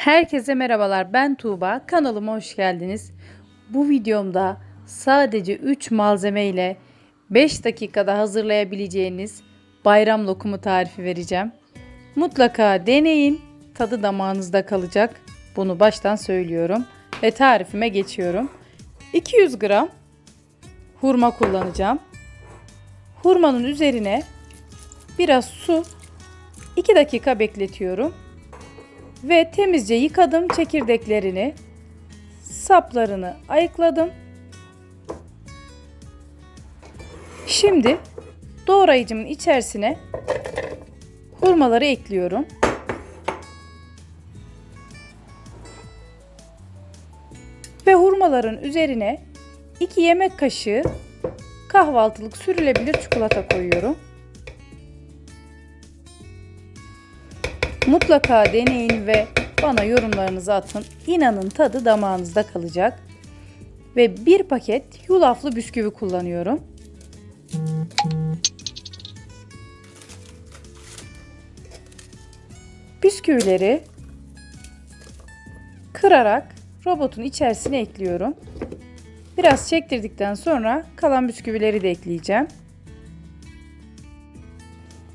Herkese merhabalar. Ben Tuğba. Kanalıma hoş geldiniz. Bu videomda sadece 3 malzeme ile 5 dakikada hazırlayabileceğiniz bayram lokumu tarifi vereceğim. Mutlaka deneyin. Tadı damağınızda kalacak. Bunu baştan söylüyorum ve tarifime geçiyorum. 200 gram hurma kullanacağım. Hurmanın üzerine biraz su 2 dakika bekletiyorum. Ve temizce yıkadım çekirdeklerini. Saplarını ayıkladım. Şimdi doğrayıcımın içerisine hurmaları ekliyorum. Ve hurmaların üzerine 2 yemek kaşığı kahvaltılık sürülebilir çikolata koyuyorum. Mutlaka deneyin ve bana yorumlarınızı atın. İnanın tadı damağınızda kalacak. Ve bir paket yulaflı bisküvi kullanıyorum. Bisküvileri kırarak robotun içerisine ekliyorum. Biraz çektirdikten sonra kalan bisküvileri de ekleyeceğim.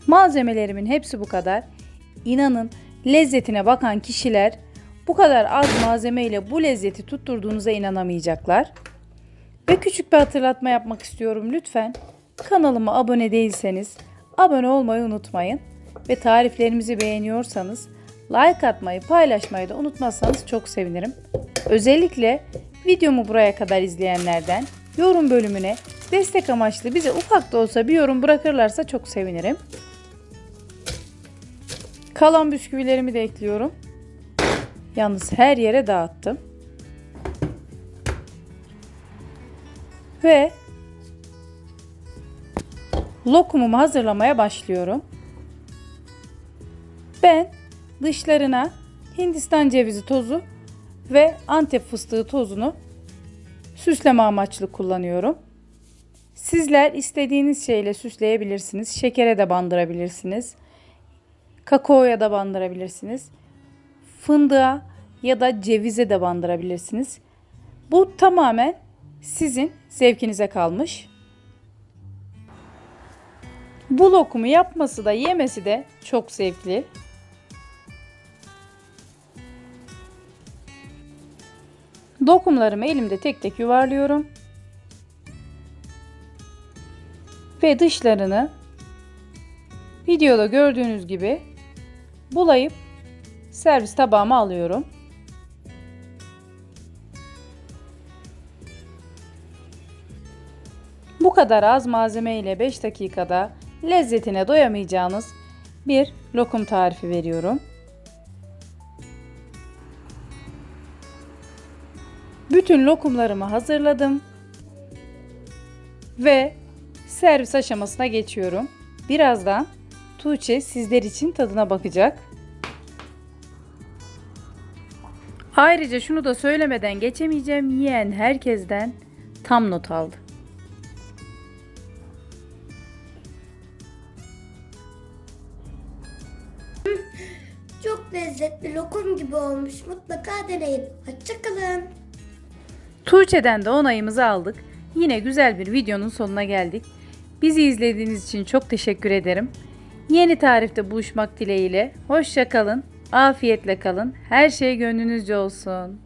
Malzemelerimin hepsi bu kadar. İnanın lezzetine bakan kişiler bu kadar az malzeme ile bu lezzeti tutturduğunuza inanamayacaklar. Ve küçük bir hatırlatma yapmak istiyorum lütfen. Kanalıma abone değilseniz abone olmayı unutmayın. Ve tariflerimizi beğeniyorsanız like atmayı, paylaşmayı da unutmazsanız çok sevinirim. Özellikle videomu buraya kadar izleyenlerden yorum bölümüne destek amaçlı bize ufak da olsa bir yorum bırakırlarsa çok sevinirim. Kalan bisküvilerimi de ekliyorum. Yalnız her yere dağıttım. Ve lokumumu hazırlamaya başlıyorum. Ben dışlarına Hindistan cevizi tozu ve Antep fıstığı tozunu süsleme amaçlı kullanıyorum. Sizler istediğiniz şeyle süsleyebilirsiniz. Şekere de bandırabilirsiniz. Kakaoya da bandırabilirsiniz. Fındığa ya da cevize de bandırabilirsiniz. Bu tamamen sizin zevkinize kalmış. Bu lokumu yapması da yemesi de çok zevkli. Lokumlarımı elimde tek tek yuvarlıyorum. Ve dışlarını videoda gördüğünüz gibi bulayıp servis tabağıma alıyorum. Bu kadar az malzeme ile 5 dakikada lezzetine doyamayacağınız bir lokum tarifi veriyorum. Bütün lokumlarımı hazırladım ve servis aşamasına geçiyorum. Birazdan Tuğçe sizler için tadına bakacak. Ayrıca şunu da söylemeden geçemeyeceğim. Yiyen herkesten tam not aldı. Çok lezzetli lokum gibi olmuş. Mutlaka deneyin. Hoşçakalın. Tuğçe'den de onayımızı aldık. Yine güzel bir videonun sonuna geldik. Bizi izlediğiniz için çok teşekkür ederim. Yeni tarifte buluşmak dileğiyle. Hoşça kalın, afiyetle kalın. Her şey gönlünüzce olsun.